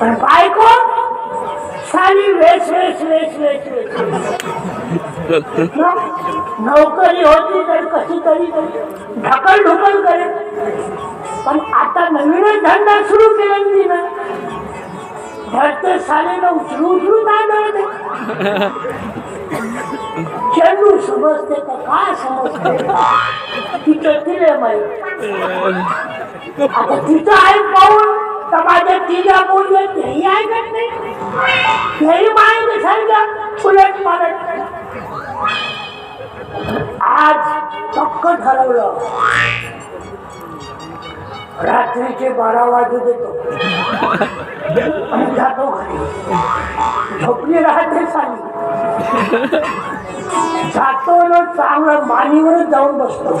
पण बायको साली वेस वेस वेस वेच वेच. नोकरी होती तर कशी तरी ढकल ढुकल करे. पण आता नवीनच धंदा सुरू केला ना तिनं. धडते सालेनं उचलू उचलू नाही चेंडू समजते का काय समजते? तिचं तिले माहिती. आता तिचं आहे पाहून समाजात तिला बोललं तेही ऐकत नाही. तेही माहिती सांगा उलट मारत आज पक्क ठरवलं. रात्रीचे बारा वाजू देतो आणि जातो घरी. झोपली राहते साली. जातो ना चांगलं मानीवरच जाऊन बसतो.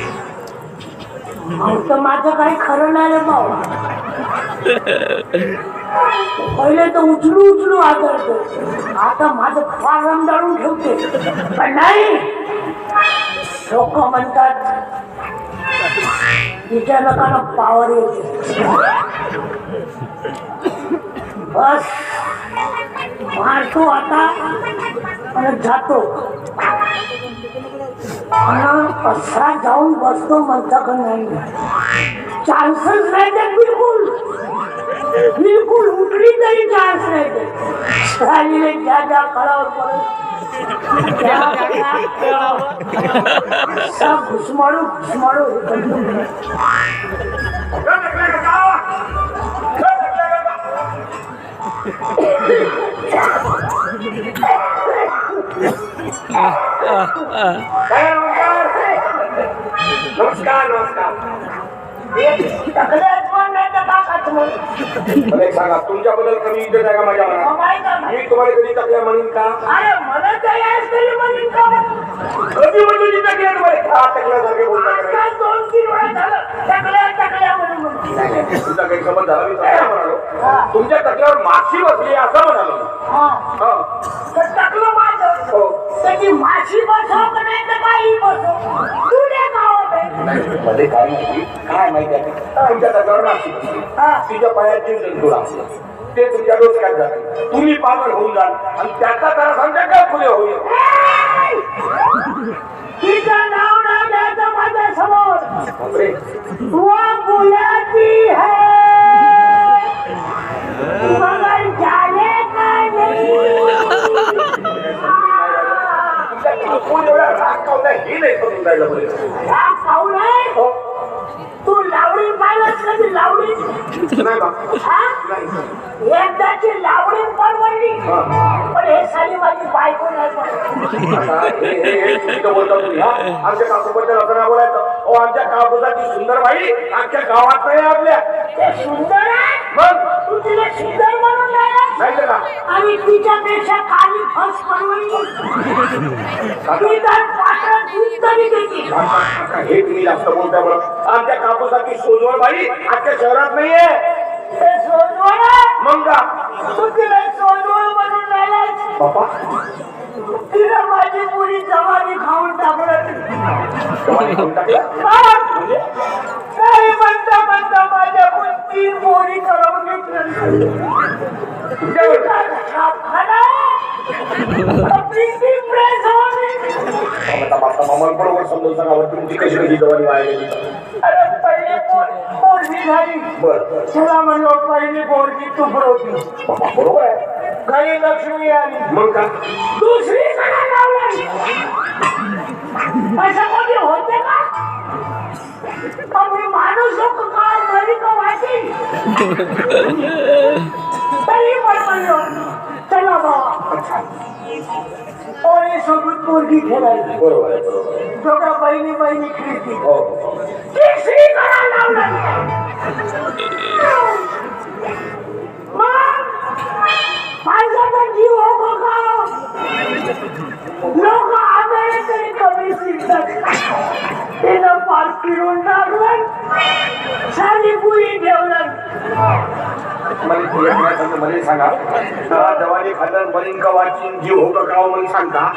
तर माझं काही खरं नाही रे भाऊ. पहिले तर उचलू उचलू आदरतो आता माझं फार रमदाळून ठेवते. पण नाही. लोक म्हणतात तिच्या लोकांना पावर येते. बस. मारतो आता. जातो. आणि असा जाऊन बसतो म्हणता नाही. चान्सेस नाही ते बिलकुल. बिलकुल उठली तरी चान्स नाही ते ज्या ज्या कळावर पडत घुसमाळू त्या कळावर. नमस्कार नमस्कार तक्रार पण नाही तर काकाच म्हणून. मला एक सांगा तुमच्याबद्दल कमी इज्जत आहे का माझ्या मनात आहे मी तुम्हाला कधी तकल्या म्हणून का? अरे मला म्हणून? कधी तकल्या तुम्हाला का तकल्यासारखे बोलता का नाही? आजकाल दोन तीन वेळा झालं टकल्या टकल्या म्हणून म्हणते. तुमचा काही समज झाला मी म्हणालो तुमच्या तकल्यावर माशी बसली असं म्हणालो. हा. हा. टकलं माझं. हो. त्याची माशी बसव का नाही तर काही बसव. मध्ये काय माहिती काय माहिती आहे? तुमच्या हा. तिच्या पायात जीव जंतू लागले ते तुमच्या डोसक्यात जाते. तुम्ही पागल होऊन जाल. आणि त्याचा त्याला सांगता काय खुले होईल? तिचं नाव नाही द्यायचं माझ्यासमोर. बापरे. वो बुलाती है. मगर जाने नाही हा आहे हो. तू लावणी पाहिलंच कधी एकदाची लावणी परवडली पण हे साली माझी बायको नाही आमच्या काकूबद्दल असं नाही बोलायचं अहो आमच्या काकूसाठी सुंदर बाई आमच्या गावात नाही आपल्या ते सुंदर आहे मग तू तिला सुंदर म्हणून नाही का आणि तिच्यापेक्षा काली फस परवडली ती तर पात्र दूध तरी देते हे तुम्ही जास्त बोलताय बरं आमच्या काकूसाठी सोजवळ बाई आजच्या शहरात नाहीये मग. तिला तिला माझी पुरी जवानी खाऊन टाकलं नाही म्हणता म्हणता माझ्याकडून तीन पोरी करवून घेतली बरोबर समजून सांगा तुमची कशी कशी जवानी वाया गेली बर. तुला म्हणलो पहिली पोरगी तू होती बरोबर आहे घरी लक्ष्मी आली मग का दुसरी असं कोणी होते का माणूस लोक काय घरी का तरी पण म्हणलो पोरे सोबत पोरगी खेळायची बरोबर आहे बरोबर आहे. दोघं बहिणी बहिणी खेळती हो। हो, हो. तिसरी करा जीव हो लोक आजारी तरी कमी शिकतात तिनं पाठ फिरून टाकलं साधी पुरी ठेवलं मला सांगा. जवानी खानदान बनीन का वाचीन जीव हो का म्हणून सांगता?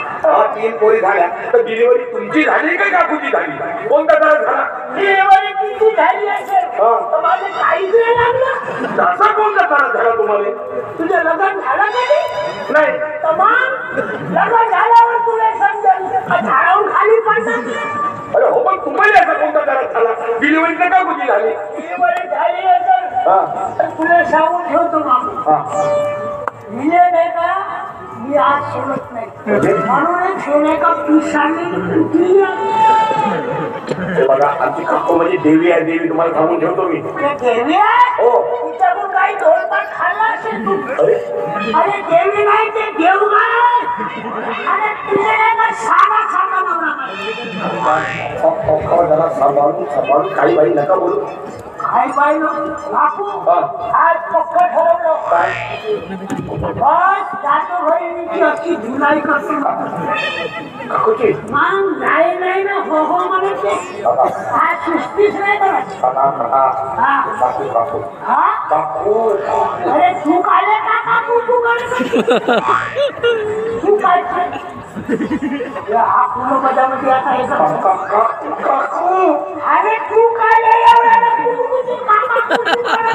तीन पोरी झाल्या. तर डिलिव्हरी तुमची झाली का काकूची झाली? कोणता त्रास झाला? डिलिव्हरी किती झाली असेल असा कोणता त्रास झाला तुम्हाला? तुझं लग्न झालं कधी नाही? लग्न झाल्यावर तुला समजेल. झाडावून खाली पडतात अरे हो पण तुम्हाला असा कोणता त्रास झाला? डिलिव्हरी का काकूची झाली? डिलिव्हरी झाली असेल हा. तुला सांगून ठेवतो हा. हिले नाही का मी आज सोडत नाही म्हणूनच हे नाही का पिसाने हे बघा आमची काकू म्हणजे देवी आहे देवी तुम्हाला सांगून ठेवतो मी देवी आहे हो तिच्याकडून काही धोरपाट खाल्ला असेल तू अरे अरे देवी नाही ते देव आहे अरे तुझे नाही का साधा साधा नवरा पाहिजे. अ- अ- अ, जरा सांभाळून सांभाळून काही बाई नका बोलू ভাই পাইলো লাখু আর পক্ষে ধরলো বাস দাদু ভাই নিচে আছি ধুলাই করছি কাকুচি মান নাই নাই না হো হো মানে কি আর সুস্থি শুনে তো না না হ্যাঁ কাকু কাকু হ্যাঁ কাকু আরে তুই কালে কাকু তুই কালে তুই কালে ya aku mau pada biasa itu aku ada buka ya ya ada buku ada.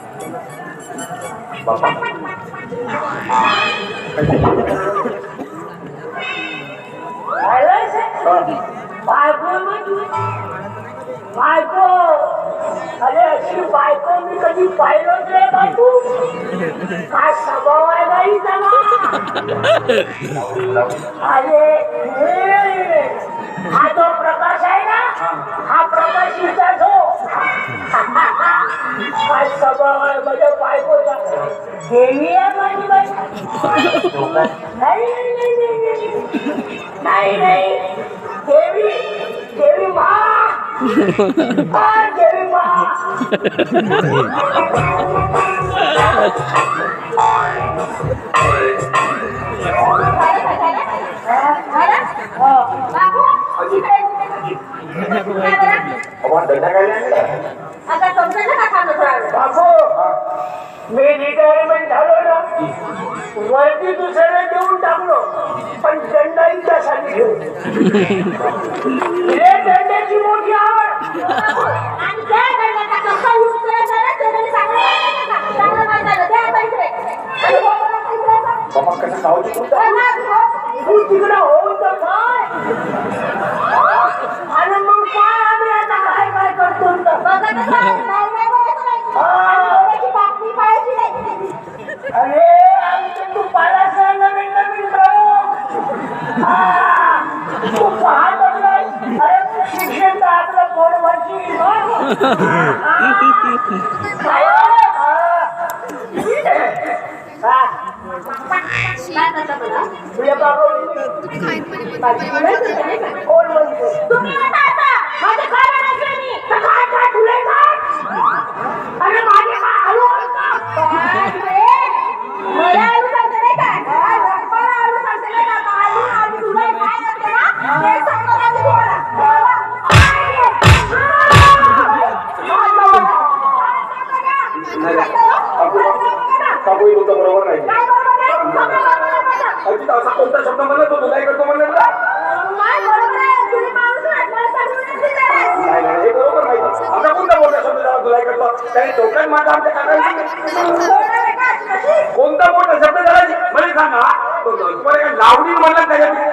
करू अरे बायको अरे अशी बायको मी कधी पाहिलोच रे बायको काय स्वभाव आहे अरे हा जो प्रकाश आहे ना हा प्रकाश जो काय स्वभाव आहे माझ्या बायकोचा देवी आहे माझी बाई नाही नाही नाही नाही, नाही नाही देवी देवी मा हा, देवी मा अवा धंदा काय आता समजायला का? बापू मी रिटायरमेंट झालो ना वरती दुसऱ्याला देऊन टाकलो पण दंडाईच्यासाठी ठेवली हे दंडाची मोठी आवड. आणि त्या दंडाचा कसा use करायचा काय त्याने माझा आमच्या काकांची? कोणता मोठा शब्द झाला? मला सांगा. लावणी म्हणला त्याच्यात.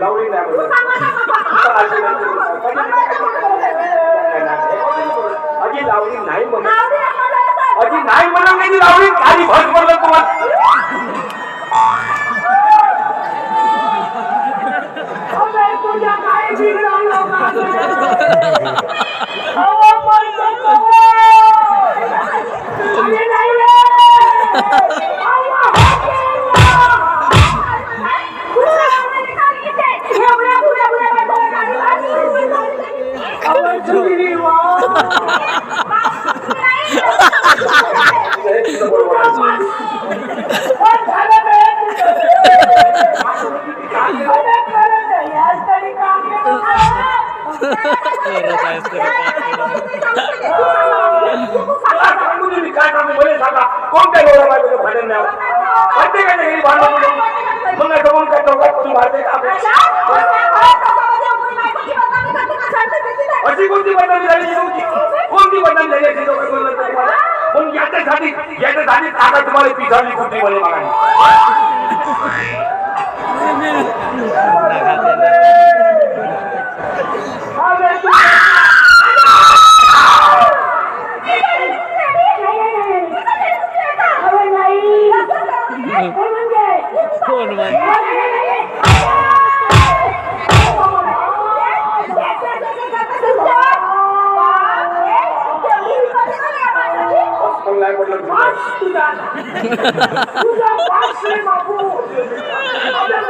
लावली नाही म्हणत अजी लावली नाही म्हणत अजी नाही म्हणत नाही लावली. खाली भर म्हणलं तुम्हाला. कोणत्या नवरा बायकोचं भांडण नाही आवडत? प्रत्येकाच्या घरी भांडण होतं. मग आता मग काय चौकात करून मारते का आपण? अशी कोणती बदनामी झाली तुमची कोणती बदनामी झाली अशी लोकं बोलत होते तुम्हाला मग याच्यासाठी याच्यासाठी काका तुम्हाला पिसाळली कुठली म्हणे मागाने Susan. Susan, why shame, my boo?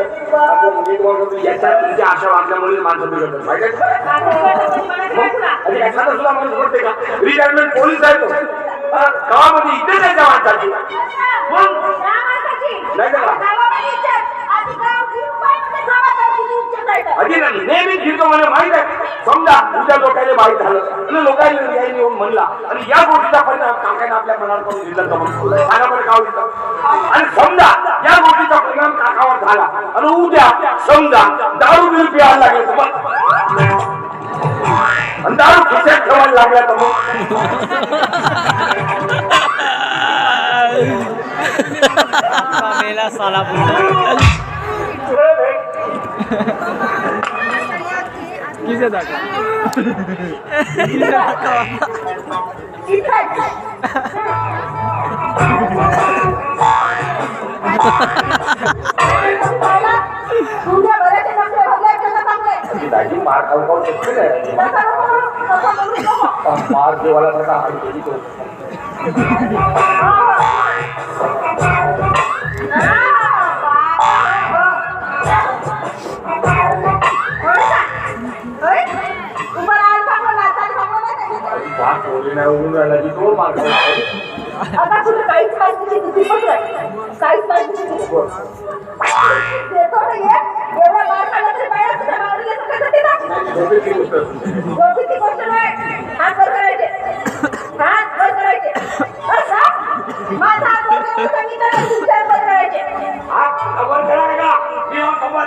आपण नीट बोलतो. याच्या तुमच्या अशा वागण्यामुळे माणसं बिघडतात. माहिती आहे का? आणि एखादा सुद्धा माणूस बोलते का? रिटायरमेंट पोलीस आहे तो. हा, गावामध्ये इथे त्याच्या माणसाची नाही का? अगदी नाही नेहमी फिरतो मला माहीत आहे. समजा तुझ्या लोकांना माहीत झालं. आणि लोकांनी यायला येऊन म्हणला. आणि या गोष्टीचा परिणाम काकाने आपल्या मनावर करून दिला तर सांगा बरं काय होईल आणि समजा या गोष्टीचा परिणाम काकावर झाला. आणि उद्या समजा दारू बिरू प्यायला लागेल तर आणि दारू खिशात ठेवायला लागला तर मग? मेला साला किसे धक्का किसे धक्का वाला नाही उडून राहिला की तो मार आता तुला काहीच माहिती नाही तुझी पत्र काहीच माहिती नाही देतो ये एवढा मार खाल्ला तरी बाहेर तुझ्या मावळीला सगळं देते ना झोपेची गोष्ट नाही हात वर करायचे हात वर करायचे माझा हात वर करायचं सांगितलं ना हात वर करायचे हा, खबर करा का? मी खबर.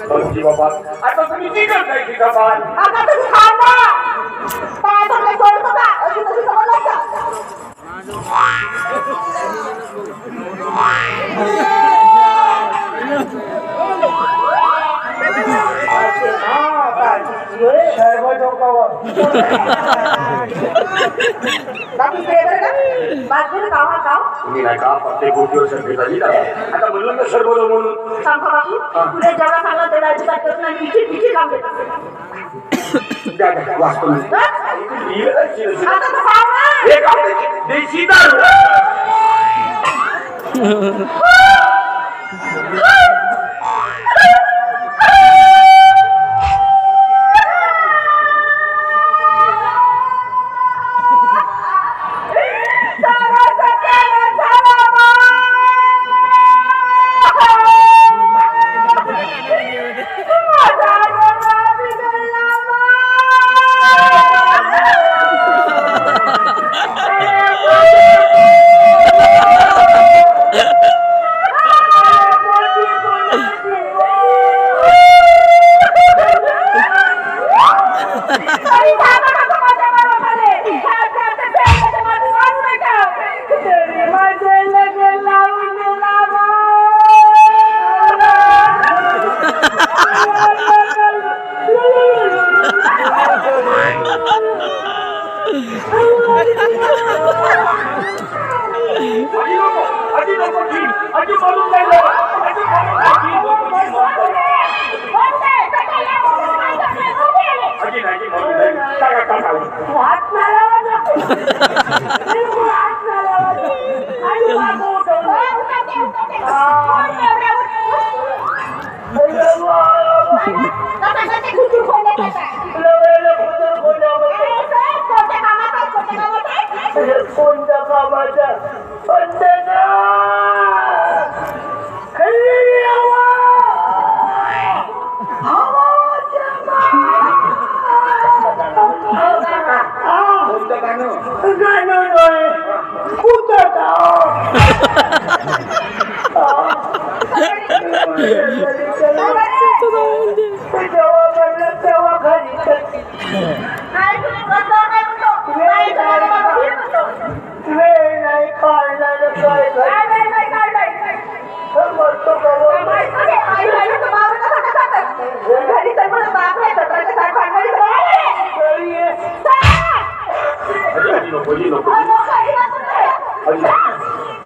बोलची बाबा आता तुम्ही ती करताय की बाबा आता तुम्ही थांबा पाय धरले सोडत होता अशी तशी समजलं हा काय सर्व डोकावर मीरा का पत्ते गोपी और संगीता जी का आता बोलूं तो सर बोलो बोलूं शंकर बाबू तुझे जरा खाना तेरा जी का कितना नीचे नीचे काम देता जा जा वास्तव में ये आता तो खाओ ना एक आप देसी दारू কোনটা কামাটা oh, thank you.